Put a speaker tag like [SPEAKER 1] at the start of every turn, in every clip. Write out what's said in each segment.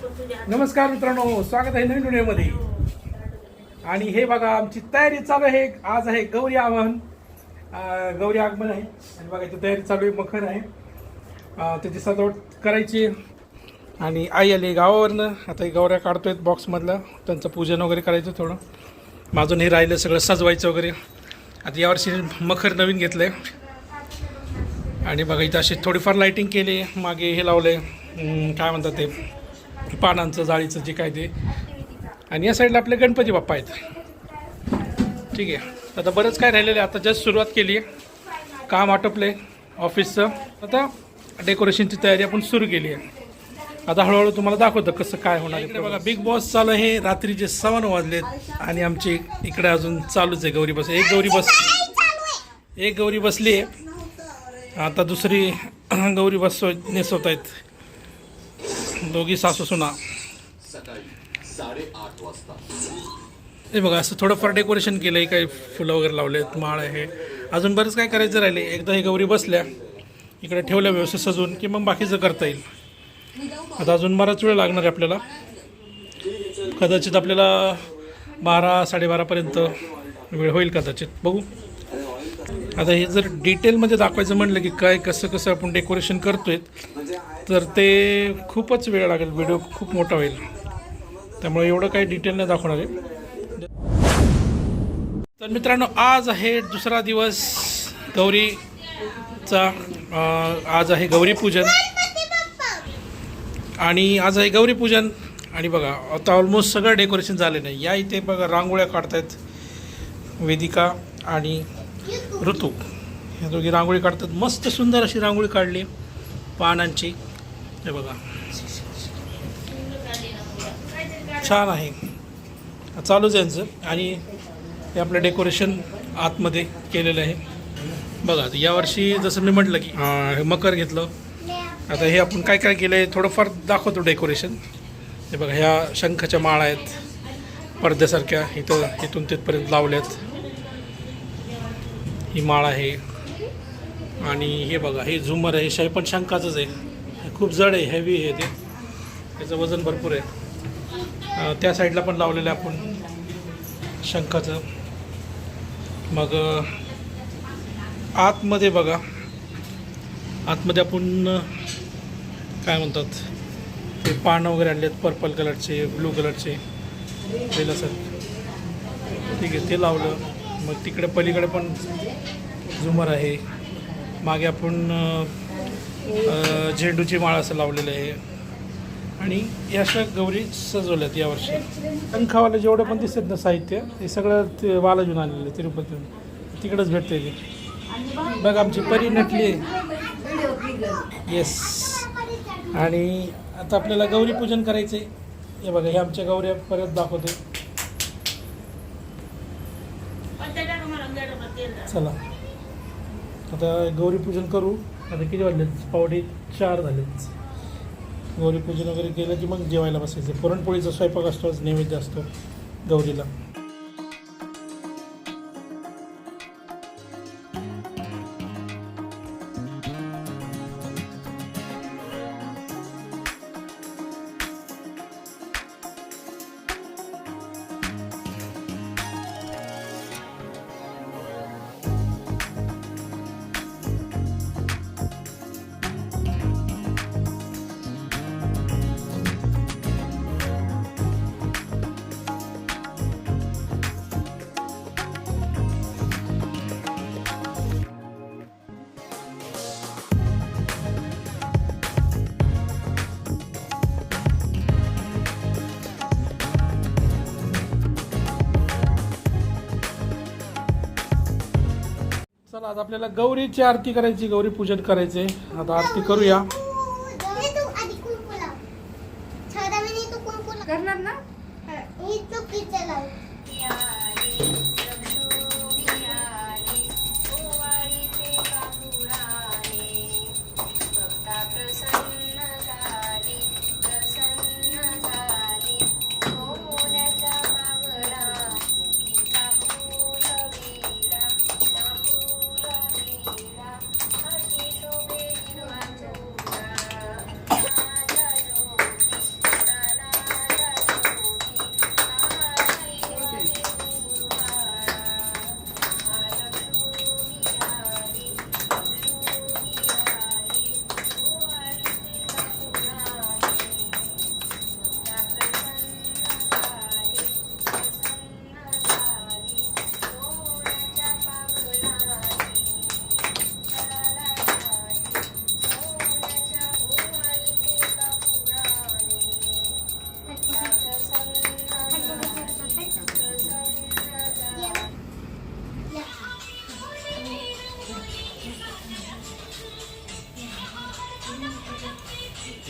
[SPEAKER 1] नमस्कार मित्रांनो स्वागत आहे नवीन व्हिडिओमध्ये. आणि हे बघा आमची तयारी चालू आहे. आज आहे गौरी आवाहन. गौरी आगमन आहे. आणि बघा इथं तयारी चालू आहे मखर आहे. त्याची सजावट करायची. आणि आई आली गावावरनं. आता हे गौऱ्या काढतोय बॉक्समधलं त्यांचं पूजन वगैरे करायचं थोडं. माझं हे राहिलं सगळं सजवायचं वगैरे. आता यावर्षी मखर नवीन घेतलं आहे आणि बघा इथं अशी थोडीफार लाईटिंग केली. मागे हे लावलं आहे काय म्हणतात ते? पानांचं जाळीचं जे काय ते. आणि या साईडला आपले गणपती बाप्पा आहेत. ठीक आहे. आता बरंच काय राहिलेलं आहे. आता जस्ट सुरुवात केली आहे. काम आटोपलं आहे ऑफिसचं. आता डेकोरेशनची तयारी आपण सुरू केली आहे. आता हळूहळू तुम्हाला दाखवतं कसं काय होणार आहे. बघा बिग बॉस चालू आहे. रात्रीचे सव्वा नऊ वाजलेत आणि आमची इकडे अजून चालूच आहे गौरी बस. एक गौरी बस एक गौरी बसली आहे. आता दुसरी गौरी बस नेसवत आहेत. दोघी सासू सुना. हे बघा असं थोडंफार डेकोरेशन केलं आहे काही फुलं वगैरे लावलेत माळ आहे. अजून बरंच काय करायचं राहिले. एकदा हे गौरी बसल्या इकडे ठेवल्या व्यवस्थित सजवून की मग बाकीचं करता येईल. आता अजून बराच वेळ लागणार आहे आपल्याला. कदाचित आपल्याला बारा साडेबारापर्यंत वेळ होईल कदाचित. बघू. आता हे जर डिटेलमध्ये दाखवायचं म्हणलं की काय कसं कसं आपण डेकोरेशन करतोय तर ते खूपच वेळ लागेल व्हिडिओ खूप मोठा होईल. त्यामुळे एवढं काही डिटेल नाही दाखवणार आहे. तर मित्रांनो आज आहे दुसरा दिवस गौरीचा आज आहे गौरी पूजन. आणि आज आहे गौरी पूजन. आणि बघा आता ऑलमोस्ट सगळं डेकोरेशन झाले नाही. या इथे बघा रांगोळ्या काढतायत वेदिका आणि ऋतू. ह्या दोघी रांगोळी काढतात. मस्त सुंदर अशी रांगोळी काढली पानांची. हे बघा. छान आहे. चालूच आहे यांचं. आणि हे आपलं डेकोरेशन आतमध्ये केलेलं आहे. बघा यावर्षी जसं मी म्हटलं की हे. मकर घेतलं. आता हे आपण काय काय केलं आहे थोडंफार दाखवतो डेकोरेशन. हे बघा ह्या शंखाच्या माळा आहेत. पडद्यासारख्या इथं इथून तिथपर्यंत लावल्यात. ही माळ आहे. आणि हे बघा हे झुमर आहे हे पण शंखाचंच आहे. खूप जड आहे हेवी आहे ते. त्याचं वजन भरपूर आहे. त्या साईडला पण लावलेलं आहे आपण शंखाचं. मग आतमध्ये बघा. आतमध्ये आपण काय म्हणतात ते पानं वगैरे आणलेत पर्पल कलरचे ब्लू कलरचे सर ठीक आहे ते लावलं. मग तिकडे पलीकडे पण झुमर आहे. मागे आपण झेंडूची माळ असं लावलेलं आहे. आणि या अशा गौरी सजवल्यात यावर्षी. पंखावाले जेवढं पण दिसत ना साहित्य हे सगळं ते बालाजून आलेलं आहे तिरुपतीहून. तिकडंच भेटते ते. बघ आमची परी नटली येस आणि आता आपल्याला गौरी पूजन करायचं आहे. हे बघा हे आमच्या गौऱ्या परत दाखवते चला. आता गौरी पूजन करू. आता किती वाजले? पावडे चार झालेत गौरीपूजन वगैरे केलं की मग जेवायला बसायचं. पुरणपोळीचा स्वयंपाक असतो नैवेद्य असतो गौरीला. आज आपल्याला गौरीची आरती करायची गौरी पूजन करायचे आता आरती करूया.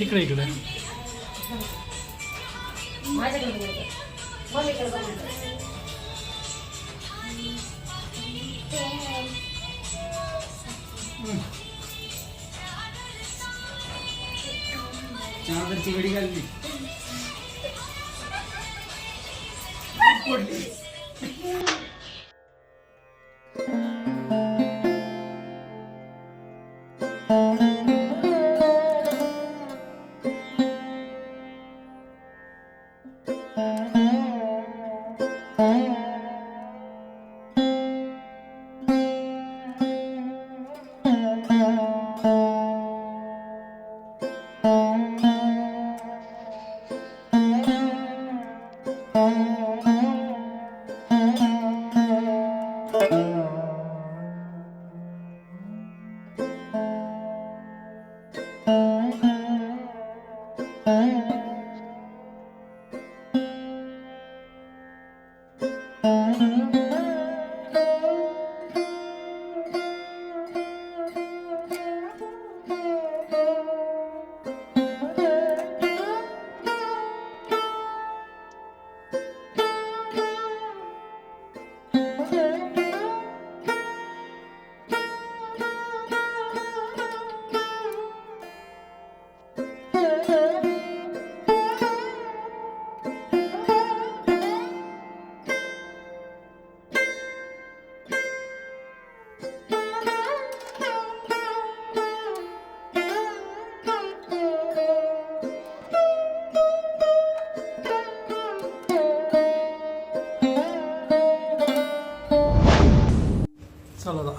[SPEAKER 1] इकडे इकडे.
[SPEAKER 2] चहावरची गडी घालली
[SPEAKER 1] चला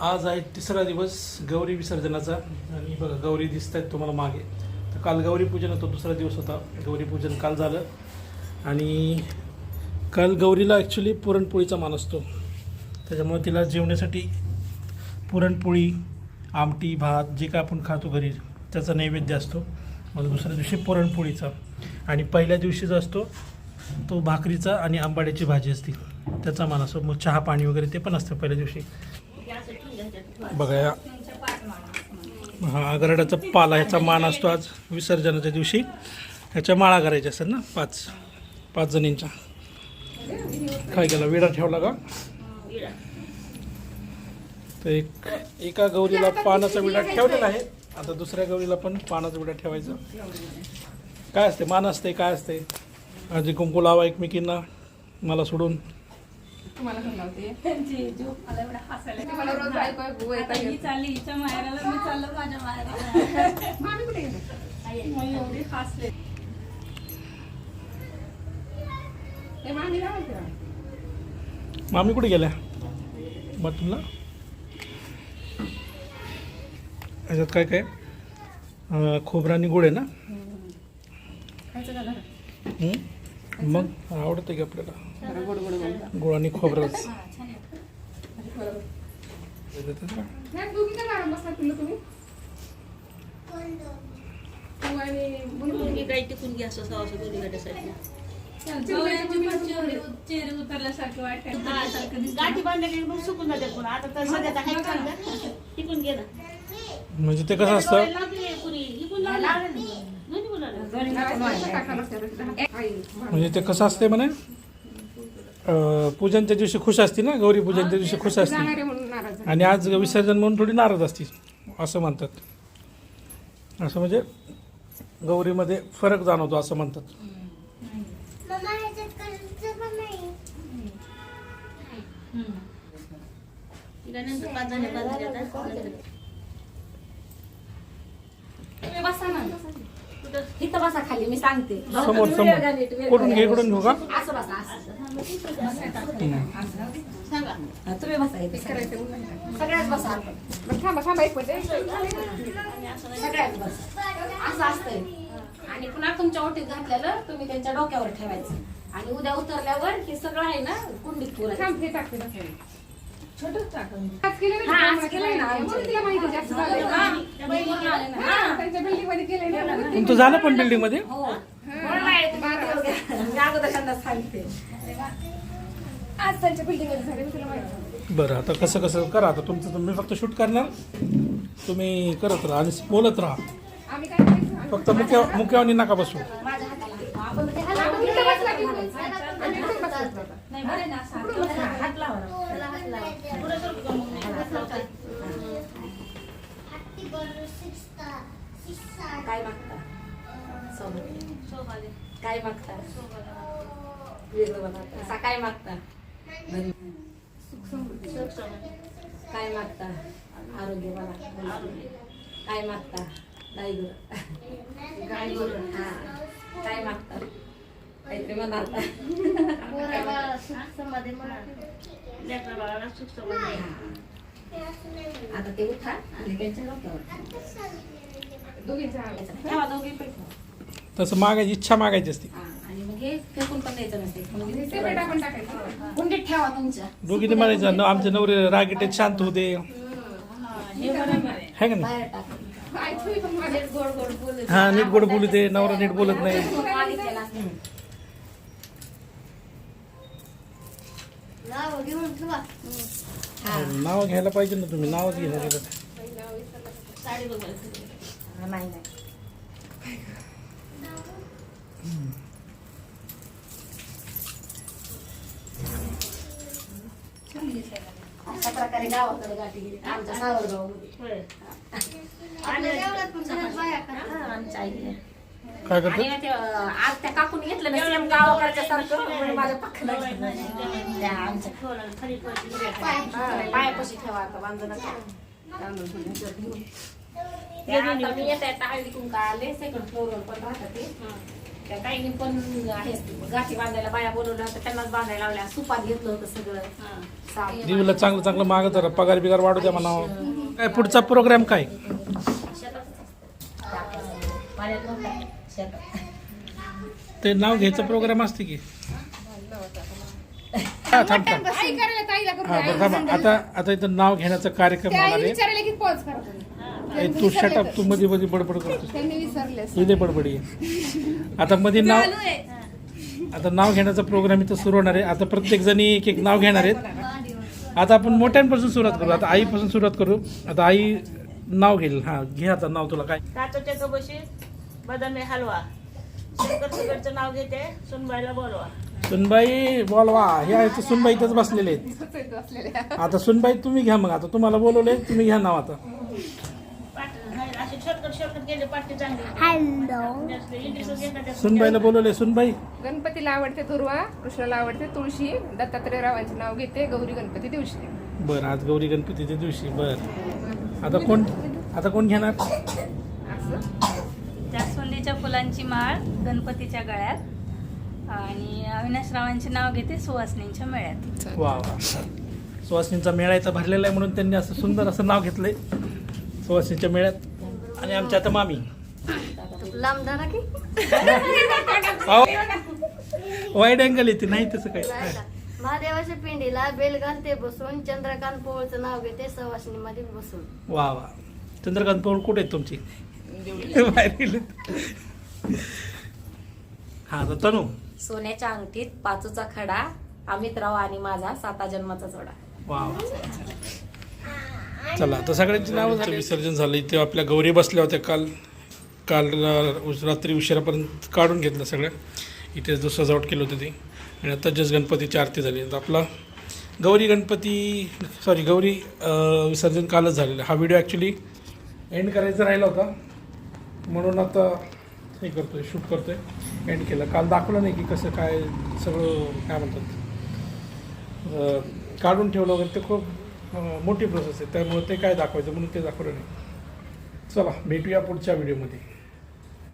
[SPEAKER 1] आज आहे तिसरा दिवस गौरी विसर्जनाचा. आणि बघा गौरी दिसत आहेत तुम्हाला मागे. तर काल गौरी पूजन होतं दुसरा दिवस होता. गौरी पूजन काल झालं. आणि काल गौरीला ॲक्च्युली पुरणपोळीचा मान असतो. त्याच्यामुळे तिला जेवण्यासाठी पुरणपोळी आमटी भात जे काय आपण खातो घरी त्याचा नैवेद्य असतो. मग दुसऱ्या दिवशी पुरणपोळीचा. आणि पहिल्या दिवशी जो असतो तो भाकरीचा आणि आंबाड्याची भाजी असते. त्याचा मान असतो. मग चहा पाणी वगैरे ते पण असतं पहिल्या दिवशी. बघा या. हा गरडाचा पाला ह्याचा मान असतो आज विसर्जनाच्या दिवशी. ह्याच्या माळा करायच्या असतात ना पाच पाच जणींच्या. काय केला? विडा ठेवला का? तर एक एका गौरीला पानाचा विडा ठेवलेला आहे. आता दुसऱ्या गौरीला पण पानाचा विडा ठेवायचा. काय असते? मान असते? काय असते? आजी कुंकू लावा एकमेकींना. मला सोडून.
[SPEAKER 3] तुम्हाला लावते
[SPEAKER 4] मला एवढा हसायला
[SPEAKER 3] रोज ऐकू ऐकू
[SPEAKER 4] आता ही. चालली हिच्या माहेराला मी चाललो माझ्या माहेराला.
[SPEAKER 3] मामी कुठे गेली?
[SPEAKER 4] एवढी हसले
[SPEAKER 3] ए, मामी
[SPEAKER 1] कुठे गेल्या? बाथरूमला? याच्यात काय काय? खोबरं आणि गुळ आहे ना? हं? मग आवडतं की आपल्याला? गुळ आणि खोबरंच
[SPEAKER 5] टिकून असं
[SPEAKER 4] चेहरे
[SPEAKER 1] म्हणजे ते कसं असतं? म्हणजे ते कसं असते म्हणे? अं, पूजनच्या दिवशी खुश असते ना? गौरी पूजनच्या दिवशी खुश असते.
[SPEAKER 3] जाणारे म्हणून नाराज झाले.
[SPEAKER 1] आणि आज विसर्जन म्हणून थोडी नाराज असते असं म्हणतात. असं म्हणजे गौरीमध्ये फरक जाणवतो असं म्हणतात.
[SPEAKER 6] मम्मा ह्याच्यात करायचं पण नाही
[SPEAKER 5] नंतर पाच झाले पाच झाले आता नंतर
[SPEAKER 4] तुम्ही बसा ना.
[SPEAKER 5] कुठं
[SPEAKER 4] इथं बसा खाली मी सांगते.
[SPEAKER 1] समोर समोर. कुठून घे कुठून घेऊ का?
[SPEAKER 4] असं बसा. तुम्ही बसा बसा
[SPEAKER 3] थांबा थांबा एक मिनिट.
[SPEAKER 4] बसा असं असतंय आणि पुन्हा तुमच्या ओटीत घातलेलं तुम्ही त्यांच्या डोक्यावर ठेवायचं आणि उद्या उतरल्यावर हे सगळं आहे ना कुंडीत
[SPEAKER 3] थांब, हे टाकते ना.
[SPEAKER 4] छोटंच टाकून
[SPEAKER 3] आज केलं ना
[SPEAKER 4] आज
[SPEAKER 3] कामाचं
[SPEAKER 4] केलंय ना
[SPEAKER 3] म्हणून
[SPEAKER 4] आमच्या.
[SPEAKER 3] तिला माहिती जास्त झालं.
[SPEAKER 4] हा, त्या बहिणीने आले ना.
[SPEAKER 3] हा, त्यांच्या बिल्डिंगमध्ये केलंय ना म्हणून ती-
[SPEAKER 1] तुमचं झालं पण बिल्डिंगमध्ये
[SPEAKER 4] हो सांगते
[SPEAKER 3] झाले तुला माहिती
[SPEAKER 1] बरं आता कसं कसं करा आता तुमचं तुम्ही फक्त शूट करणार तुम्ही करत राहा आणि बोलत राहा
[SPEAKER 3] आम्ही काय करायचं आम्ही
[SPEAKER 1] फक्त मुख्य मुक्यावनी नका बसू
[SPEAKER 4] माझ्या हाताला आपण हात
[SPEAKER 3] इथं बसला की
[SPEAKER 4] आणि नाही ना असं हात लावा. हात लावा ना. हात लावा.
[SPEAKER 5] पुढं सरकू का मग?
[SPEAKER 4] काय मागता काय मागता? वेगळं काय मागता. काय मागता? आरोग्य बघा. काय मागता? गाई गुरं. गाई गुरं. हा. काय मागता? काहीतरी म्हणाल. आता ते उठा. आणि त्यांच्या डोक्यावर. ठेवा दोघी
[SPEAKER 1] तसं मागायची इच्छा मागायची असते.
[SPEAKER 4] हा, आणि मग हे फेकून पण द्यायचं नसते. मग हे
[SPEAKER 3] सेपरेट आपण टाकायचं.
[SPEAKER 4] कुंडीत ठेवा तुमच्या
[SPEAKER 1] दोघीने म्हणायचं "न- आमचे नवरे रागीटे शांत होते
[SPEAKER 5] हे बरोबर आहे.
[SPEAKER 1] का नाही?
[SPEAKER 4] बाहेर टाका.
[SPEAKER 3] आई, तुम्ही पण माझ्या
[SPEAKER 4] गोड गोड बोलू
[SPEAKER 1] हा नीट गोड बोलू दे नवरा नीट बोलत नाही.
[SPEAKER 4] असतं.
[SPEAKER 6] नाव घेऊन ठेवा.
[SPEAKER 4] हा.
[SPEAKER 1] नाव घ्यायला पाहिजे ना तुम्ही नावच घेणार.
[SPEAKER 5] साडी बघायची.
[SPEAKER 4] नाही नाही अशा प्रकारे गावाकडे गाठी गेली आमच्या सावरगावमध्ये.
[SPEAKER 5] होय.
[SPEAKER 6] आपल्या देवळात पण घरात बाया
[SPEAKER 4] हा,
[SPEAKER 6] करतात
[SPEAKER 4] आमच्या आईने
[SPEAKER 1] काय
[SPEAKER 4] आणि
[SPEAKER 1] करतो
[SPEAKER 4] ना ते, अं, आज त्या काकून घेतलं ना सेम गावाकडच्या सारखं म्हणून माझ्या पక్కला त्या आमच्या
[SPEAKER 5] ठेवलं, खाली पडली.
[SPEAKER 4] पायापाशी ठेवा आता बांधू नका तांदूळ घेऊन मी येता येता हळदी कुंका आले सेकंड फ्लोअरवर पण राहतात ते. त्या ताईने पण आहे गाठी बांधायला बाया बोलवल्या होत्या त्यांनाच बांधायला लावल्या. सुपात घेतलं होतं सगळं.
[SPEAKER 5] हा.
[SPEAKER 4] साफ.
[SPEAKER 1] देवीला चांगलं चांगलं माग जरा पगार बिगार वाढू द्या म्हणावं. काय पुढचा प्रोग्राम काय?
[SPEAKER 4] पाण्यात नव्हता शेतात
[SPEAKER 1] ते नाव घ्यायचं प्रोग्राम असते की? हा थांब थांब.
[SPEAKER 3] आई करायला ताईला करू
[SPEAKER 1] हा
[SPEAKER 3] द्या.
[SPEAKER 1] बरं थांब. आता आता इथं नाव घेण्याचा कार्यक्रम होणार आहे.
[SPEAKER 3] विचारायला की पॉज करा तुम्ही.
[SPEAKER 1] ए, तू शटअप तू मध्ये मध्ये बडबड करतो
[SPEAKER 3] त्यांनी विसरले
[SPEAKER 1] इथे बडबडी आहे. आता मध्ये नाव आता नाव घेण्याचा प्रोग्राम इथं सुरू होणार आहे. आता प्रत्येक जणी एक एक नाव घेणार आहेत. आता आपण मोठ्यांपासून सुरुवात करू. आता आईपासून सुरुवात करू. आता आई नाव घेईल. हा घे आता नाव तुला काय.
[SPEAKER 5] बदामी हलवा. शेखर सुगडचं नाव घेते. सुनबाईला बोलवा.
[SPEAKER 1] सुनबाई बोलवा. हे आहे ते सुनबाई इथंच बसलेले आहेत. आता सुनबाई तुम्ही घ्या मग. आता तुम्हाला बोलवले तुम्ही घ्या नाव आता. सुनबाईला बोलवले सुनबाई.
[SPEAKER 3] गणपतीला आवडते दुर्वा कृष्णाला आवडते तुळशी दत्तात्रय रावांचे नाव घेते गौरी गणपती दिवशी.
[SPEAKER 1] बरं आज गौरी गणपतीच्या दिवशी बरं. आता कोण आता कोण घेणार?
[SPEAKER 3] असं?
[SPEAKER 2] जास्वंदीच्या फुलांची माळ गणपतीच्या गळ्यात आणि अविनाशरावांचे नाव घेते सुवासनींच्या मेळ्यात.
[SPEAKER 1] वा वा. सुवासिनीचा मेळा इथं भरलेला आहे म्हणून त्यांनी असं सुंदर असं नाव घेतलंय. सुवासिनीच्या मेळ्यात. आणि आमच्या आता मामी.
[SPEAKER 6] लांब धरा की.
[SPEAKER 1] वाईट अँगल येते नाही तसं काही.
[SPEAKER 6] महादेवाच्या पिंडीला बेल घालते बसून चंद्रकांत पोळचं नाव घेते सवासनी मध्ये बसून.
[SPEAKER 1] वा वा. चंद्रकांत पौळ कुठे आहेत तुमची? बाहेर. हा तर तनू.
[SPEAKER 4] सोन्याच्या अंगठीत पाचूचा खडा अमितराव आणि माझा साता जन्माचा जोडा.
[SPEAKER 1] वा वा. चला आता सगळ्यांची नावं झाली. विसर्जन झालं. इथे आपल्या गौरी बसल्या होत्या काल. काल रात्री उशिरापर्यंत काढून घेतलं सगळं इथे जो सजावट केली होती ती. आणि आता जस गणपतीची आरती झाली. आता आपला गौरी गणपती सॉरी गौरी विसर्जन कालच झालेलं. हा व्हिडिओ ॲक्च्युली एंड करायचा राहिला होता. म्हणून आता हे करतो आहे शूट करतो आहे एंड केलं. काल दाखवलं नाही की कसं काय सगळं काय म्हणतात. काढून ठेवलं वगैरे. ते खूप मोठी प्रोसेस आहे. त्यामुळे ते काय दाखवायचं म्हणून ते दाखवलं नाही. चला भेटूया पुढच्या व्हिडिओमध्ये